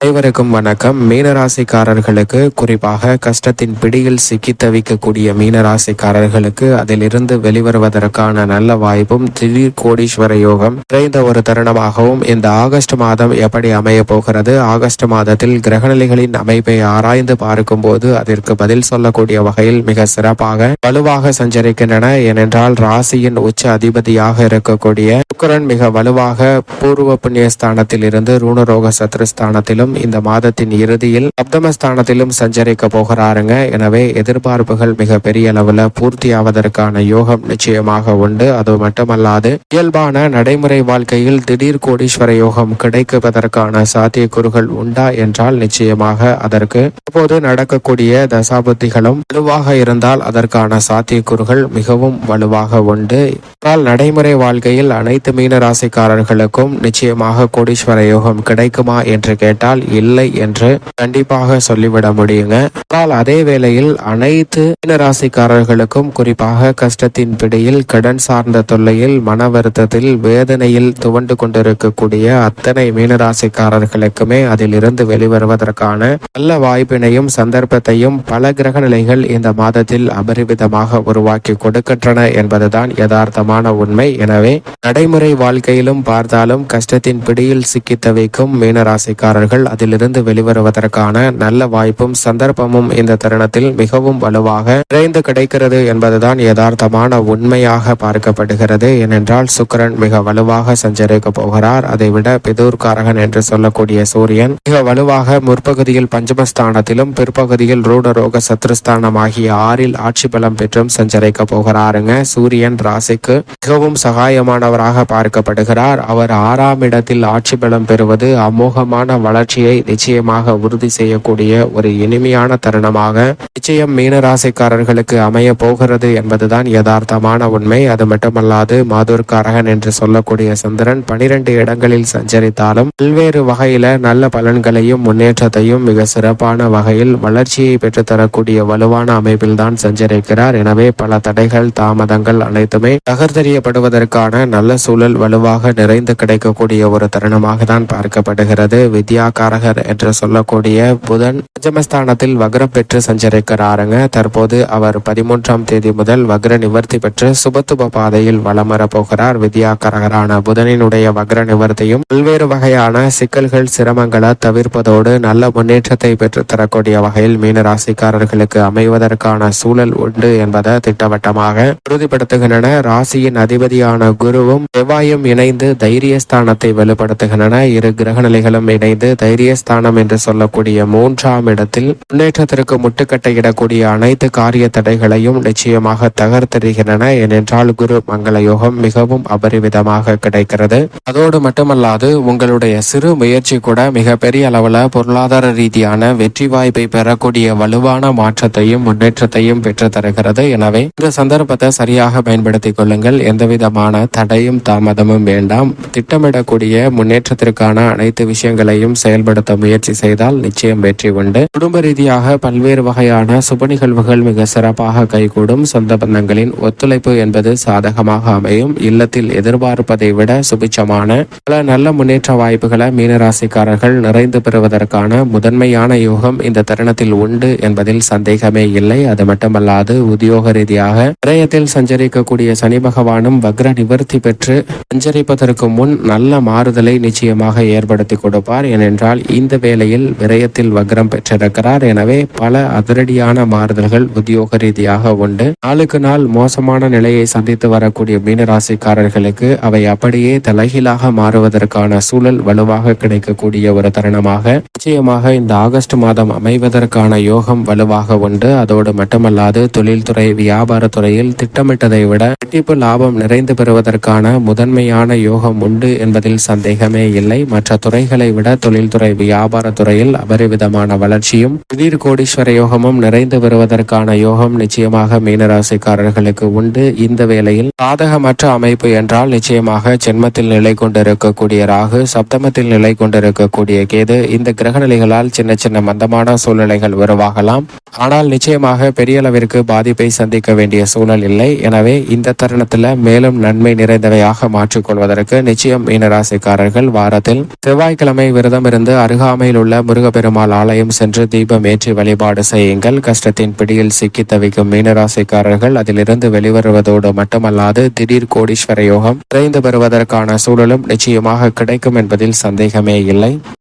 அனைவருக்கும் வணக்கம். மீனராசிக்காரர்களுக்கு குறிப்பாக கஷ்டத்தின் பிடியில் சிக்கி தவிக்கக்கூடிய மீனராசிக்காரர்களுக்கு அதிலிருந்து வெளிவருவதற்கான நல்ல வாய்ப்பும் திடீர் கோடீஸ்வர யோகம் நிறைந்த ஒரு தருணமாகவும் இந்த ஆகஸ்ட் மாதம் எப்படி அமைய போகிறது? ஆகஸ்ட் மாதத்தில் கிரகநிலைகளின் அமைப்பை ஆராய்ந்து பார்க்கும்போது அதற்கு பதில் சொல்லக்கூடிய வகையில் மிக சிறப்பாக வலுவாக சஞ்சரிக்கின்றன. ஏனென்றால் ராசியின் உச்ச அதிபதியாக இருக்கக்கூடிய சுக்கரன் மிக வலுவாக பூர்வ புண்ணியஸ்தானத்தில் இருந்து ரூணரோக சத்ருஸ்தானத்திலும் இந்த மாதத்தின் இறுதியில் சப்தமஸ்தானத்திலும் சஞ்சரிக்க போகிறாருங்க. எனவே எதிர்பார்ப்புகள் மிக பெரிய அளவுல பூர்த்தி ஆவதற்கான யோகம் நிச்சயமாக உண்டு. அது மட்டுமல்லாது இயல்பான நடைமுறை வாழ்க்கையில் திடீர் கோடீஸ்வர யோகம் கிடைப்பதற்கான சாத்தியக்கூறுகள் உண்டா என்றால் நிச்சயமாக அதற்கு இப்போது நடக்கக்கூடிய தசாபுத்திகளும் வலுவாக இருந்தால் அதற்கான சாத்தியக்கூறுகள் மிகவும் வலுவாக உண்டு. ஆனால் நடைமுறை வாழ்க்கையில் அனைத்து மீன ராசிக்காரர்களுக்கும் நிச்சயமாக கோடீஸ்வர யோகம் கிடைக்குமா என்று கேட்டால் என்னால் இல்லை என்று கண்டிப்பாக சொல்லிவிட முடியுங்க. ஆனால் அதே வேளையில் அனைத்து ராசிக்காரர்களுக்கும் குறிப்பாக கஷ்டத்தின் பிடியில் கடன் சார்ந்த தொல்லையில் மன வருத்தத்தில் வேதனையில் துவண்டு கொண்டிருக்கக்கூடிய அத்தனை மீனராசிக்காரர்களுக்குமே அதிலிருந்து வெளிவருவதற்கான நல்ல வாய்ப்பினையும் சந்தர்ப்பத்தையும் பல கிரக நிலைகள் இந்த மாதத்தில் அபரிவிதமாக உருவாக்கி கொடுக்கின்றன என்பதுதான் யதார்த்தமான உண்மை. எனவே நடைமுறை வாழ்க்கையிலும் பார்த்தாலும் கஷ்டத்தின் பிடியில் சிக்கி தவிக்கும் மீனராசிக்காரர்கள் அதிலிருந்து வெளிவருவதற்கான நல்ல வாய்ப்பும் சந்தர்ப்பமும் இந்த தருணத்தில் மிகவும் வலுவாக நிறைந்து கிடைக்கிறது என்பதுதான் யதார்த்தமான உண்மையாக பார்க்கப்படுகிறது. ஏனென்றால் சுக்கிரன் மிக வலுவாக சஞ்சரிக்க போகிறார். அதைவிட பிதூர்காரகன் என்று சொல்லக்கூடிய சூரியன் மிக வலுவாக முற்பகுதியில் பஞ்சமஸ்தானத்திலும் பிற்பகுதியில் ரூடரோக சத்ருஸ்தானம் ஆகிய ஆறில் ஆட்சி பலம் பெற்றும் சஞ்சரிக்க போகிறாருங்க. சூரியன் ராசிக்கு மிகவும் சகாயமானவராக பார்க்கப்படுகிறார். அவர் ஆறாம் இடத்தில் ஆட்சி பலம் பெறுவது அமோகமான வளர்ச்சி வெற்றியை நிச்சயமாக உறுதி செய்யக்கூடிய ஒரு இனிமையான தருணமாக நிச்சயம் மீனராசிக்காரர்களுக்கு அமைய போகிறது என்பதுதான் யதார்த்தமான உண்மை. அது மட்டுமல்லாது மாதூர்காரகன் என்று சொல்லக்கூடிய சந்திரன் பனிரெண்டு இடங்களில் சஞ்சரித்தாலும் பல்வேறு வகையில நல்ல பலன்களையும் முன்னேற்றத்தையும் மிக சிறப்பான வகையில் வளர்ச்சியை பெற்றுத்தரக்கூடிய வலுவான அமைப்பில் தான் சஞ்சரிக்கிறார். எனவே பல தடைகள் தாமதங்கள் அனைத்துமே தகர்த்தெறியப்படுவதற்கான நல்ல சூழல் வலுவாக நிறைந்து கிடைக்கக்கூடிய ஒரு தருணமாக தான் பார்க்கப்படுகிறது வித்யாகாரகர் என்று சொல்லக்கூடிய புதன் பஞ்சமஸ்தானத்தில் வக்ரம் பெற்று சஞ்சரிக்கிறாருங்க. தற்போது அவர் பதிமூன்றாம் தேதி முதல் வக்ர நிவர்த்தி பெற்று சுபத்துப பாதையில் வலம் போகிறார். வித்யா கரகரான புதனினுடைய வக்ர நிவர்த்தியும் பல்வேறு வகையான சிக்கல்கள் சிரமங்களை தவிர்ப்பதோடு நல்ல முன்னேற்றத்தை பெற்று தரக்கூடிய வகையில் மீன ராசிக்காரர்களுக்கு அமைவதற்கான சூழல் உண்டு என்பதை திட்டவட்டமாக உறுதிப்படுத்துகின்றன. ராசியின் அதிபதியான குருவும் செவ்வாயும் இணைந்து தைரியஸ்தானத்தை வெளிப்படுத்துகின்றன. இரு கிரக நிலைகளும் இணைந்து தைரியஸ்தானம் என்று சொல்லக்கூடிய மூன்றாம் இடத்தில் முன்னேற்றத்திற்கு முட்டுக்கட்டையிடக்கூடிய அனைத்து காரிய தடைகளையும் நிச்சயமாக தகர்த்தெறிகின்றன ஏனென்றால் குரு மங்கள யோகம் மிகவும் அபரிவிதமாக கிடைக்கிறது. அதோடு மட்டுமல்லாது உங்களுடைய சிறு முயற்சி கூட மிகப்பெரிய அளவுல பொருளாதார ரீதியான வெற்றி வாய்ப்பை பெறக்கூடிய வலுவான மாற்றத்தையும் முன்னேற்றத்தையும் பெற்று தருகிறது எனவே இந்த சந்தர்ப்பத்தை சரியாக பயன்படுத்திக் கொள்ளுங்கள். எந்தவிதமான தடையும் தாமதமும் வேண்டாம். திட்டமிடக்கூடிய முன்னேற்றத்திற்கான அனைத்து விஷயங்களையும் செயல்பட மேம்படுத்த முயற்சி செய்தால் நிச்சயம் வெற்றி உண்டு. குடும்ப ரீதியாக பல்வேறு வகையான சுப நிகழ்வுகள் மிக சிறப்பாக கைகூடும். சொந்த பந்தங்களின் ஒத்துழைப்பு என்பது சாதகமாக அமையும். இல்லத்தில் எதிர்பார்ப்பதை விட சுபிச்சமான பல நல்ல முன்னேற்ற வாய்ப்புகளை மீனராசிக்காரர்கள் நிறைந்து பெறுவதற்கான முதன்மையான யோகம் இந்த தருணத்தில் உண்டு என்பதில் சந்தேகமே இல்லை. அது மட்டுமல்லாது உத்தியோக ரீதியாக விரயத்தில் சஞ்சரிக்கக்கூடிய சனி பகவானும் வக்ர நிவர்த்தி பெற்று சஞ்சரிப்பதற்கு முன் நல்ல மாறுதலை நிச்சயமாக ஏற்படுத்தி கொடுப்பார். ஏனென்றால் இந்த வேளையில் விரயத்தில் வக்ரம் பெற்றிருக்கிறார். எனவே பல அதிரடியான மாறுதல்கள் உத்தியோக ரீதியாக உண்டு. நாளுக்கு நாள் மோசமான நிலையை சந்தித்து வரக்கூடிய மீனராசிக்காரர்களுக்கு அவை அப்படியே தலைகீழாக மாறுவதற்கான சூழல் வலுவாக கிடைக்கக்கூடிய ஒரு தருணமாக நிச்சயமாக இந்த ஆகஸ்ட் மாதம் அமைவதற்கான யோகம் வலுவாக உண்டு. அதோடு மட்டுமல்லாது தொழில்துறை வியாபாரத்துறையில் திட்டமிட்டதை விட இரட்டிப்பு லாபம் நிறைந்து பெறுவதற்கான முதன்மையான யோகம் உண்டு என்பதில் சந்தேகமே இல்லை. மற்ற துறைகளை விட தொழில்துறை வியாபாரத்துறையில் அபரிவிதமான வளர்ச்சியும் திடீர் கோடீஸ்வர யோகமும் நிறைந்து வருவதற்கான யோகம் நிச்சயமாக மீனராசிக்காரர்களுக்கு உண்டு. இந்த வேளையில் சாதகமற்ற அமைப்பு என்றால் நிச்சயமாக ஜென்மத்தில் நிலை கொண்டிருக்கக்கூடிய ராகு சப்தமத்தில் நிலை கொண்டிருக்கக்கூடிய கேது. இந்த கிரகநிலைகளால் சின்ன சின்ன மந்தமான சூழ்நிலைகள் உருவாகலாம். ஆனால் நிச்சயமாக பெரிய அளவிற்கு பாதிப்பை சந்திக்க வேண்டிய சூழல் இல்லை. எனவே இந்த தருணத்துல மேலும் நன்மை நிறைந்தவையாக மாற்றிக்கொள்வதற்கு நிச்சயம் மீனராசிக்காரர்கள் வாரத்தில் செவ்வாய்க்கிழமை விரதம் இருந்து அருகாமையில் உள்ள முருகப்பெருமாள் ஆலயம் சென்று தீபம் ஏற்றி வழிபாடு செய்யுங்கள். கஷ்டத்தின் பிடியில் சிக்கி தவிக்கும் மீனராசிக்காரர்கள் அதிலிருந்து வெளிவருவதோடு மட்டுமல்லாது திடீர் கோடீஸ்வர யோகம் விரைந்து வருவதற்கான சூழலும் நிச்சயமாக கிடைக்கும் என்பதில் சந்தேகமே இல்லை.